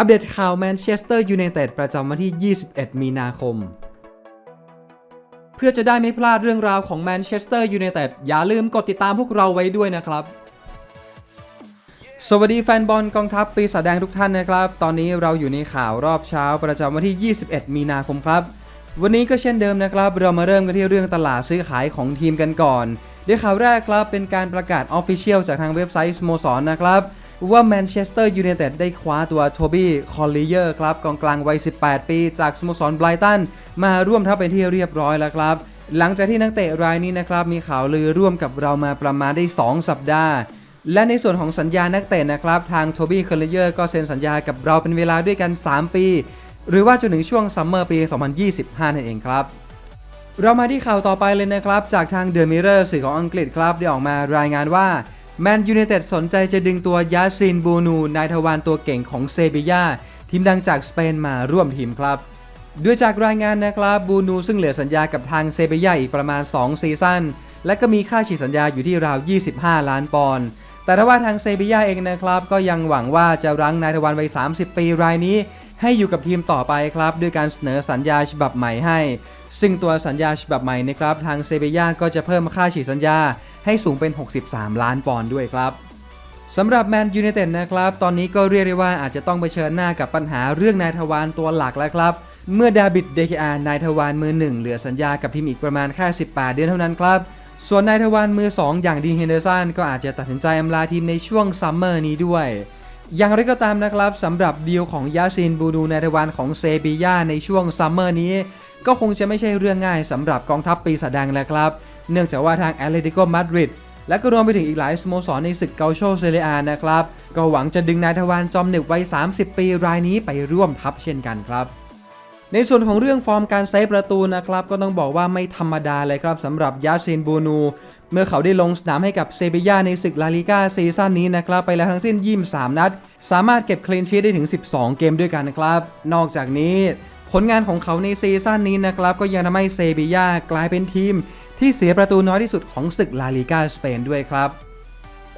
อัปเดตข่าวแมนเชสเตอร์ยูไนเต็ดประจำวันที่ 21 มีนาคม เพื่อจะได้ไม่พลาดเรื่องราวของแมนเชสเตอร์ยูไนเต็ดอย่าลืมกดติดตามพวกเราไว้ด้วยนะครับ สวัสดีแฟนบอลกองทัพปีศาจแดงทุกท่านนะครับ ตอนนี้เราอยู่ในข่าวรอบเช้าประจำวันที่ 21 มีนาคมครับ วันนี้ก็เช่นเดิมนะครับ เรามาเริ่มกันที่เรื่องตลาดซื้อขายของทีมกันก่อนด้วยข่าวแรกครับเป็นการประกาศออฟฟิเชียลจากทางเว็บไซต์สโมสรนะครับ ว่าแมนเชสเตอร์ยูไนเต็ดได้คว้าตัวโทบี้คอลลิเยอร์ครับกองกลางวัย 18 ปี จากสโมสรไบรตันมาร่วมทัพเป็นที่เรียบร้อยแล้วครับ หลังจากที่นักเตะรายนี้นะครับมีข่าวลือร่วมกับเรามาประมาณได้ 2 สัปดาห์ และในส่วนของสัญญานักเตะนะครับทางโทบี้คอลลิเยอร์ก็เซ็นสัญญากับเราเป็นเวลาด้วยกัน 3 ปี หรือว่าจนถึงช่วงซัมเมอร์ปี 2025 นั่นเองครับเรามาที่ข่าวต่อไปเลยนะครับ จากทางเดอะมิเรอร์สื่อของอังกฤษครับได้ออกมารายงานว่า แมนยู i นเต็ดสนใจจะดึงตัวยาซินบูนู นายทวารตัวเก่งของเซบียาทีมดังจากสเปนมาร่วมทีมครับ ด้วยจากรายงานนะครับบูนูซึ่งเหลือสัญญากับทางเซบียาอีกประมาณ 2 ซีซั่น และก็มีค่าฉีดสัญญาอยู่ที่ราว 25 ล้านปอนด์แต่ถ้าว่าทางเซบียาเองนะครับ ก็ยังหวังว่าจะรั้งนายทวารวัย 30 ปีรายนี้ ให้อยู่กับทีมต่อไปครับ ด้วยการเสนอสัญญาฉบับใหม่ให้ ซึ่งตัวสัญญาฉบับใหม่นะครับทางเซบียาก็จะเพิ่มค่าฉีดสัญญา ให้สูงเป็น 63 ล้านปอนด์ด้วยครับสำหรับแมนยูไนเต็ดนะครับ ตอนนี้ก็เรียกได้ว่าอาจจะต้องเผชิญหน้ากับปัญหาเรื่องนายทวารตัวหลักแล้วครับ เมื่อดาบิดเดคอานายทวารมือหนึ่งเหลือสัญญากับทีมอีกประมาณแค่ 18 เดือนเท่านั้นครับ ส่วนนายทวารมือ 2 อย่างดีนเฮนเดอร์สันก็อาจจะตัดสินใจอำลาทีมในช่วงซัมเมอร์นี้ด้วย อย่างไรก็ตามนะครับสำหรับดีลของยาซินบูดูนายทวารของเซบียาในช่วงซัมเมอร์นี้ ก็คงจะไม่ใช่เรื่องง่ายสำหรับกองทัพปีศาจแดงแล้วครับ เนื่องจากว่าทางแอตเลติโกมาดริดและก็รวมไปถึงอีกหลายสโมสรในศึกเกาโชเซเรียนะครับ ก็หวังจะดึงนายทวารจอมหนึบวัย 30 ปีรายนี้ไปร่วมทัพเช่นกันครับ ในส่วนของเรื่องฟอร์มการเซฟประตูนะครับ ก็ต้องบอกว่าไม่ธรรมดาเลยครับสำหรับยาซินบูนู เมื่อเขาได้ลงสนามให้กับเซบียาในศึกลาลิก้าซีซั่นนี้นะครับ ไปแล้วทั้งสิ้น 23 นัด สามารถเก็บคลีนชีทได้ถึง 12 เกมด้วยกันนะครับ นอกจากนี้ ผลงานของเขาในซีซั่นนี้นะครับก็ยังทำให้เซบียากลายเป็นทีมที่เสียประตูน้อยที่สุดของศึกลาลิกาสเปนด้วยครับ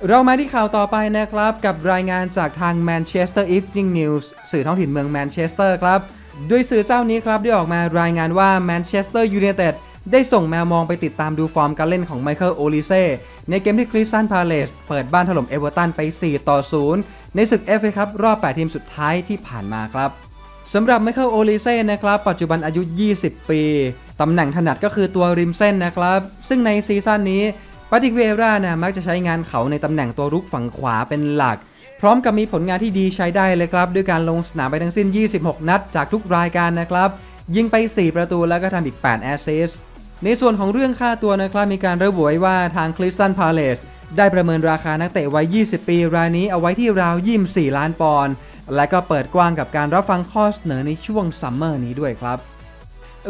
เรามาที่ข่าวต่อไปนะครับ กับรายงานจากทาง Manchester Evening News สื่อท้องถิ่นเมืองแมนเชสเตอร์ครับ ด้วยสื่อเจ้านี้ครับได้ออกมารายงานว่า Manchester United ได้ส่งแมวมองไปติดตามดูฟอร์มการเล่นของไมเคิลโอลิเซ่ในเกมที่คริสตันพาเลสเปิดบ้านถล่มเอเวอร์ตันไป 4 ต่อ 0 ในศึก FA ครับรอบ 8 ทีมสุดท้ายที่ผ่านมาครับ สำหรับไมเคิลโอลิเซ่นะครับ ปัจจุบันอายุ 20 ปี ตำแหน่งถนัดก็คือตัวริมเส้นนะครับ ซึ่งในซีซั่นนี้ปาติกเวรานะมักจะใช้งานเขาในตำแหน่งตัวรุกฝั่งขวาเป็นหลัก พร้อมกับมีผลงานที่ดีใช้ได้เลยครับ ด้วยการลงสนามไปทั้งสิ้น 26 นัดจากทุกรายการนะครับ ยิงไป 4 ประตูแล้วก็ทำอีก 8 แอสซิสในส่วนของเรื่องค่าตัวนะครับมีการระบุไว้ว่าทางคริสตันพาเลสได้ประเมินราคานักเตะวัย 20 ปีรายนี้เอาไว้ที่ราว 24 ล้านปอนด์ และก็เปิดกว้างกับการรับฟังข้อเสนอในช่วงซัมเมอร์นี้ด้วยครับ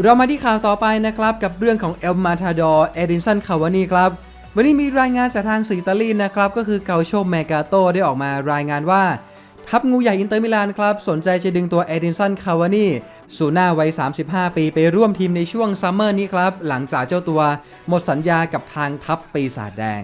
เรามาที่ข่าวต่อไปนะครับกับเรื่องของเอลมาทาดอร์เอดินสันคาวานีครับวันนี้มีรายงานจากทางสื่ออิตาลีนะครับ ก็คือเกาโชเมกาโตได้ออกมารายงานว่า ทัพงูใหญ่อินเตอร์มิลานครับ สนใจจะดึงตัวเอดินสันคาวานีสู่หน้าวัย 35 ปีไปร่วมทีมในช่วงซัมเมอร์นี้ครับ หลังจากเจ้าตัวหมดสัญญากับทางทัพปีศาจแดง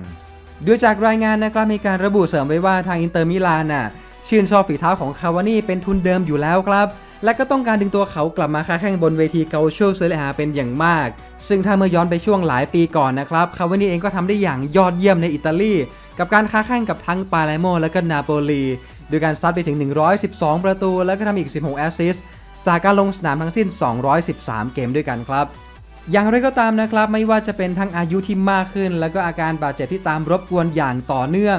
ด้วยจากรายงานนะครับมีการระบุเสริมไว้ว่าทางอินเตอร์มิลานน่ะ ชื่นชอบฝีเท้าของคาวานี่เป็นทุนเดิมอยู่แล้วครับ และก็ต้องการดึงตัวเขากลับมาค้าแข่งบนเวทีเกาโชเซเลอาเป็นอย่างมาก ซึ่งถ้าเมื่อย้อนไปช่วงหลายปีก่อนนะครับคาวานี่เองก็ทำได้อย่างยอดเยี่ยมในอิตาลี กับการค้าแข่งกับทั้งปาเลโมและก็นาโปลีโดยการซัดไปถึง 112 ประตู และก็ทำอีก 16 แอสซิสต์จากการลงสนามทั้งสิ้น 213 เกมด้วยกันครับ อย่างไรก็ตามนะครับ ไม่ว่าจะเป็นทั้งอายุที่มากขึ้น แล้วก็อาการบาดเจ็บที่ตามรบกวนอย่างต่อเนื่อง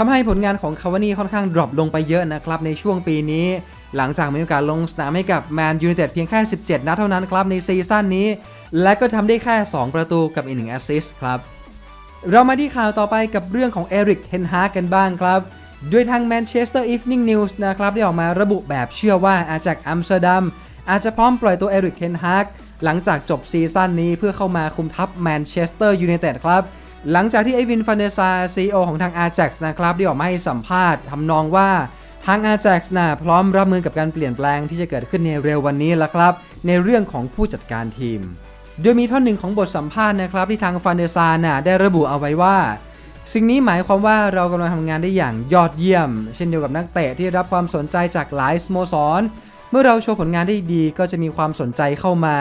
ทำให้ผลงานของคาวานี่ค่อนข้างดรอปลงไปเยอะนะครับในช่วงปีนี้ หลังจากมีโอกาสลงสนามให้กับแมนยูไนเต็ดเพียงแค่ 17 นัดเท่านั้นครับในซีซั่นนี้ และก็ทำได้แค่ 2 ประตูกับอีกหนึ่งแอสซิสต์ครับเรามาที่ข่าวต่อไปกับเรื่องของเอริกเทนฮากันบ้างครับด้วยทาง Manchester Evening News นะครับได้ออกมาระบุแบบเชื่อว่าอาจากอัมสเตอร์ดัมอาจจะพร้อมปล่อยตัวเอริกเทนฮากหลังจากจบซีซั่นนี้เพื่อเข้ามาคุมทัพแมนเชสเตอร์ยูไนเต็ดครับ หลังจากที่ไอวินฟานเดซาซีอของทาง Ajax นะครับได้ออกมาให้สัมภาษณ์ทำนองว่าทาง Ajax น่ะพร้อมรับมือกับการเปลี่ยนแปลงที่จะเกิดขึ้นในเร็ววันนี้แล้วครับ ในเรื่องของผู้จัดการทีม โดยมีท่อนหนึ่งของบทสัมภาษณ์นะครับที่ทางฟานเดซาน่ะได้ระบุเอาไว้ว่า สิ่งนี้หมายความว่าเรากำลังทำงานได้อย่างยอดเยี่ยม เช่นเดียวกับนักเตะที่รับความสนใจจากหลายสโมสร เมื่อเราโชว์ผลงานได้ดีก็จะมีความสนใจเข้ามา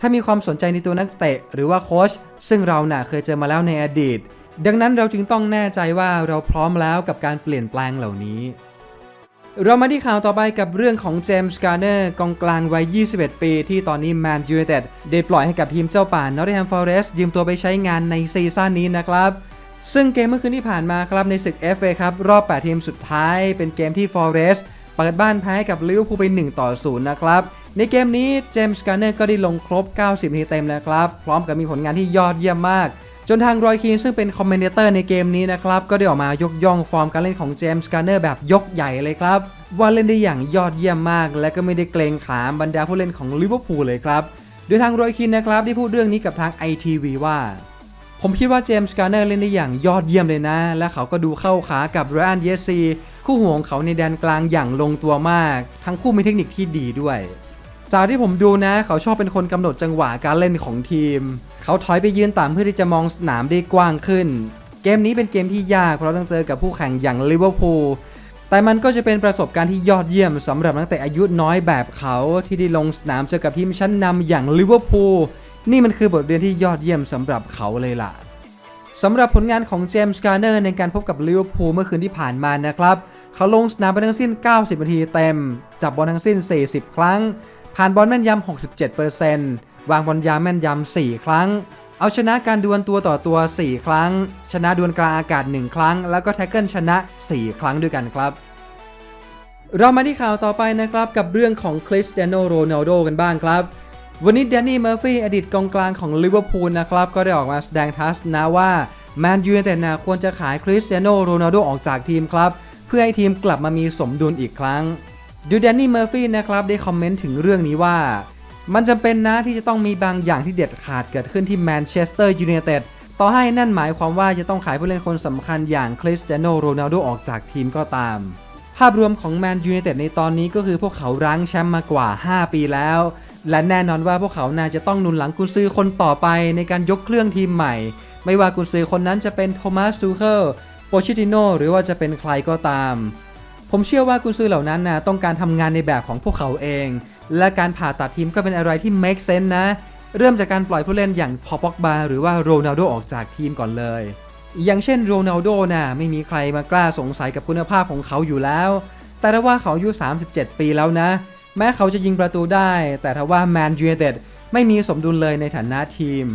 ถ้ามีความสนใจในตัวนักเตะ หรือว่าโค้ชซึ่งเราน่ะเคยเจอมาแล้วในอดีต ดังนั้นเราจึงต้องแน่ใจว่าเราพร้อมแล้วกับการเปลี่ยนแปลงเหล่านี้ เรามาที่ข่าวต่อไปกับเรื่องของเจมส์การ์เนอร์กองกลางวัย 21 ปี ที่ตอนนี้แมนยูไนเต็ดได้ปล่อยให้กับทีมเจ้าป่านอตติแฮมฟอเรสต์ยืมตัวไปใช้งานในซีซั่นนี้นะครับซึ่งเกมเมื่อคืนที่ผ่านมาครับในศึก FA ครับรอบ 8 ทีมสุดท้าย เป็นเกมที่ Forest เปิดบ้านแพ้กับลิเวอร์พูลไป 1 ต่อ 0 นะครับ ในเกมนี้เจมส์การ์เนอร์ก็ได้ลงครบ 90 นาทีเต็มแล้วครับ พร้อมกับมีผลงานที่ยอดเยี่ยมมาก จนทางรอยคีนซึ่งเป็นคอมเมนเตอร์ในเกมนี้นะครับ ก็ได้ออกมายกย่องฟอร์มการเล่นของเจมส์การ์เนอร์แบบยกใหญ่เลยครับ ว่าเล่นได้อย่างยอดเยี่ยมมาก และก็ไม่ได้เกรงขามบรรดาผู้เล่นของลิเวอร์พูลเลยครับ โดยทางรอยคีนนะครับได้พูดเรื่องนี้กับทาง ITV ว่า ผมคิดว่าเจมส์การ์เนอร์เล่นได้อย่างยอดเยี่ยมเลยนะ และเขาก็ดูเข้าขากับไรอันเยซีคู่หูของเขาในแดนกลางอย่างลงตัวมาก ทั้งคู่มีเทคนิคที่ดีด้วย จากที่ผมดูนะ เขาชอบเป็นคนกำหนดจังหวะการเล่นของทีม เขาถอยไปยืนต่ำเพื่อที่จะมองสนามได้กว้างขึ้น เกมนี้เป็นเกมที่ยากเพราะต้องเจอกับผู้แข่งอย่างลิเวอร์พูลแต่มันก็จะเป็นประสบการณ์ที่ยอดเยี่ยมสำหรับนักเตะอายุน้อยแบบเขาที่ได้ลงสนามเจอกับทีมชั้นนำอย่างลิเวอร์พูลนี่มันคือบทเรียนที่ยอดเยี่ยมสำหรับเขาเลยล่ะสำหรับผลงานของเจมส์การ์เนอร์ในการพบกับลิเวอร์พูลเมื่อคืนที่ผ่านมานะครับ เขาลงสนามไปทั้งสิ้น 90 นาทีเต็ม จับบอลทั้งสิ้น 40 ครั้ง ผ่านบอลแม่นยำ 67%วางบอลยาวแม่นยำ 4 ครั้ง เอาชนะการดวลตัวต่อตัว 4 ครั้ง ชนะดวลกลางอากาศ 1 ครั้ง แล้วก็แท็กเกิลชนะ 4 ครั้งด้วยกันครับ เรามาที่ข่าวต่อไปนะครับกับเรื่องของคริสเตียโนโรนัลโดกันบ้างครับวันนี้แดนนี่เมอร์ฟี่อดีตกองกลางของลิเวอร์พูลนะครับ ก็ได้ออกมาแสดงทัศนะว่าแมนยูไนเต็ดนะควรจะขายคริสเตียโนโรนัลโดออกจากทีมครับ เพื่อให้ทีมกลับมามีสมดุลอีกครั้ง ดูแดนนี่เมอร์ฟี่นะครับได้คอมเมนต์ถึงเรื่องนี้ว่า มันจำเป็นนะที่จะต้องมีบางอย่างที่เด็ดขาดเกิดขึ้นที่แมนเชสเตอร์ยูไนเต็ดต่อให้นั่นหมายความว่าจะต้องขายผู้เล่นคนสำคัญอย่างคริสเตียโนโรนัลโดออกจากทีมก็ตาม ภาพรวมของแมนยูไนเต็ดในตอนนี้ก็คือพวกเขารั้งแชมป์มากว่า 5 ปีแล้ว และแน่นอนว่าพวกเขาน่าจะต้องนุนหลังกุนซือคนต่อไปในการยกเครื่องทีมใหม่ ไม่ว่ากุนซือคนนั้นจะเป็นโทมัสตูเคิล โปชิติโนหรือว่าจะเป็นใครก็ตาม ผมเชื่อว่ากุนซือเหล่านั้นนะต้องการทำงานในแบบของพวกเขาเอง และการผ่าตัดทีมก็เป็นอะไรที่ make sense นะ เริ่มจากการปล่อยผู้เล่นอย่างพอปอกบาหรือว่าโรนัลโดออกจากทีมก่อนเลย อย่างเช่นโรนัลโดนะไม่มีใครมากล้าสงสัยกับคุณภาพของเขาอยู่แล้ว แต่ถ้าว่าเขาอายุ 37 ปีแล้วนะ แม้เขาจะยิงประตูได้ แต่ถ้าว่าแมนยูไนเต็ดไม่มีสมดุลเลยในฐานะทีม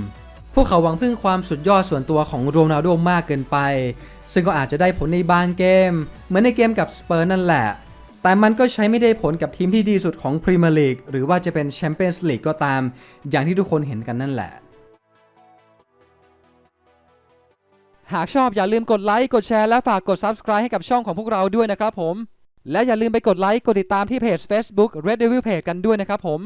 พวกเขาหวังพึ่งความสุดยอดส่วนตัวของโรนัลโดมากเกินไป ซึ่งก็อาจจะได้ผลในบางเกม เหมือนในเกมกับสเปอร์นั่นแหละ แต่มันก็ใช้ไม่ได้ผลกับทีมที่ดีสุดของพรีเมียร์ลีกหรือว่าจะเป็นแชมเปี้ยนส์ลีกก็ตาม อย่างที่ทุกคนเห็นกันนั่นแหละ หากชอบอย่าลืมกดไลค์กดแชร์และฝากกด Subscribe ให้กับช่องของพวกเราด้วยนะครับผม และอย่าลืมไปกดไลค์กดติดตามที่เพจ Facebook Red Devil Page กันด้วยนะครับผม